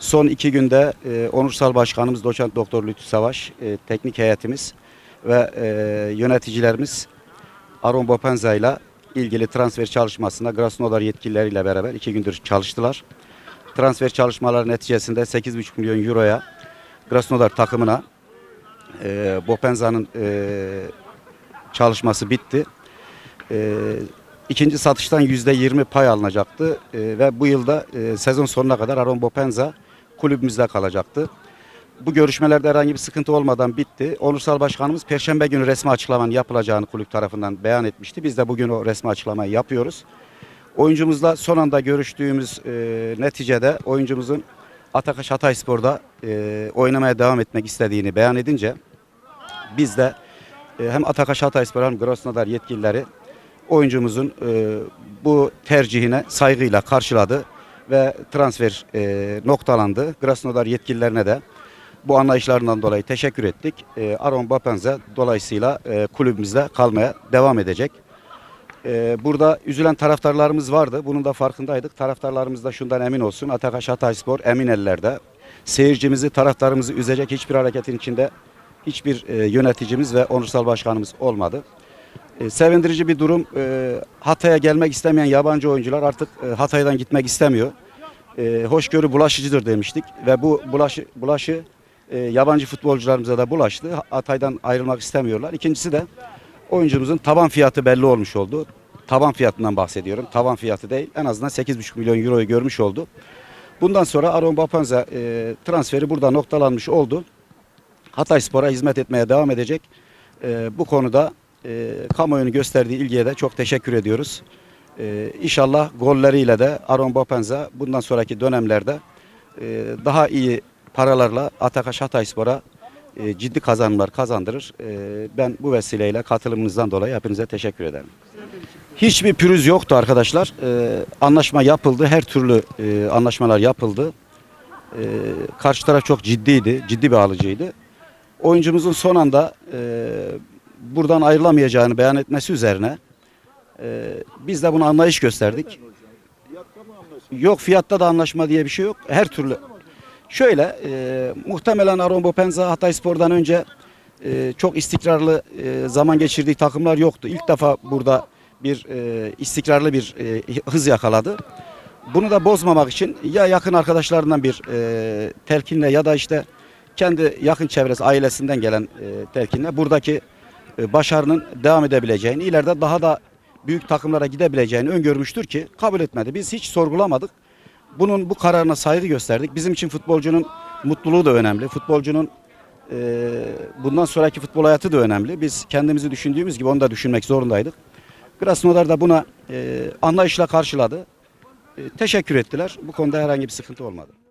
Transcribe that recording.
Son iki günde e, Onursal Başkanımız Doçent Doktor Lütfü Savaş, e, teknik heyetimiz ve e, yöneticilerimiz Aron Bopenza ile ilgili transfer çalışmasında Krasnodar yetkilileriyle beraber iki gündür çalıştılar. Transfer çalışmaları neticesinde 8,5 milyon euroya Krasnodar takımına e, Bopenza'nın e, çalışması bitti. E, ikinci satıştan %20 pay alınacaktı E, ve bu yılda e, sezon sonuna kadar Aron Bopenza kulübümüzde kalacaktı. Bu görüşmelerde herhangi bir sıkıntı olmadan bitti. Onursal Başkanımız Perşembe günü resmi açıklamanın yapılacağını kulüp tarafından beyan etmişti. Biz de bugün o resmi açıklamayı yapıyoruz. Oyuncumuzla son anda görüştüğümüz e, neticede oyuncumuzun Atakaş Hatayspor'da e, oynamaya devam etmek istediğini beyan edince biz de e, hem Atakaş Hatayspor hem Krasnodar yetkilileri oyuncumuzun e, bu tercihine saygıyla karşıladı ve transfer e, noktalandı. Krasnodar yetkililerine de bu anlayışlarından dolayı teşekkür ettik. E, Aron Bapenza dolayısıyla e, kulübümüzde kalmaya devam edecek. E, burada üzülen taraftarlarımız vardı. Bunun da farkındaydık. Taraftarlarımız da şundan emin olsun. Atakaş Hatayspor emin ellerde. Seyircimizi, taraftarımızı üzecek hiçbir hareketin içinde hiçbir e, yöneticimiz ve onursal başkanımız olmadı. E, sevindirici bir durum. E, Hatay'a gelmek istemeyen yabancı oyuncular artık e, Hatay'dan gitmek istemiyor. Hoşgörü bulaşıcıdır demiştik ve bu bulaşı, bulaşı yabancı futbolcularımıza da bulaştı. Hatay'dan ayrılmak istemiyorlar. İkincisi de oyuncumuzun taban fiyatı belli olmuş oldu. Taban fiyatından bahsediyorum. Taban fiyatı değil. En azından 8,5 milyon euroyu görmüş oldu. Bundan sonra Aron Bapanza e, transferi burada noktalanmış oldu. Hatay Spor'a hizmet etmeye devam edecek. E, bu konuda e, kamuoyunun gösterdiği ilgiye de çok teşekkür ediyoruz. E, inşallah golleriyle de Aron Bopenza bundan sonraki dönemlerde e, daha iyi paralarla Atakaş Hatay Spor'a e, ciddi kazanımlar kazandırır. E, ben bu vesileyle katılımınızdan dolayı hepinize teşekkür ederim. Hiçbir pürüz yoktu arkadaşlar. E, anlaşma yapıldı. Her türlü e, anlaşmalar yapıldı. E, karşı taraf çok ciddiydi. Ciddi bir alıcıydı. Oyuncumuzun son anda e, buradan ayrılamayacağını beyan etmesi üzerine e, biz de buna anlayış gösterdik. Yok fiyatta da anlaşma diye bir şey yok. Her türlü. Şöyle e, muhtemelen Aron Bopenza Hatayspor'dan önce e, çok istikrarlı e, zaman geçirdiği takımlar yoktu. İlk defa burada bir e, istikrarlı bir e, hız yakaladı. Bunu da bozmamak için ya yakın arkadaşlarından bir e, telkinle ya da işte kendi yakın çevresi ailesinden gelen e, telkinle buradaki başarının devam edebileceğini, ileride daha da büyük takımlara gidebileceğini öngörmüştür ki kabul etmedi. Biz hiç sorgulamadık. Bunun bu kararına saygı gösterdik. Bizim için futbolcunun mutluluğu da önemli. Futbolcunun e, bundan sonraki futbol hayatı da önemli. Biz kendimizi düşündüğümüz gibi onu da düşünmek zorundaydık. Krasnodar da buna e, anlayışla karşıladı. E, teşekkür ettiler. Bu konuda herhangi bir sıkıntı olmadı.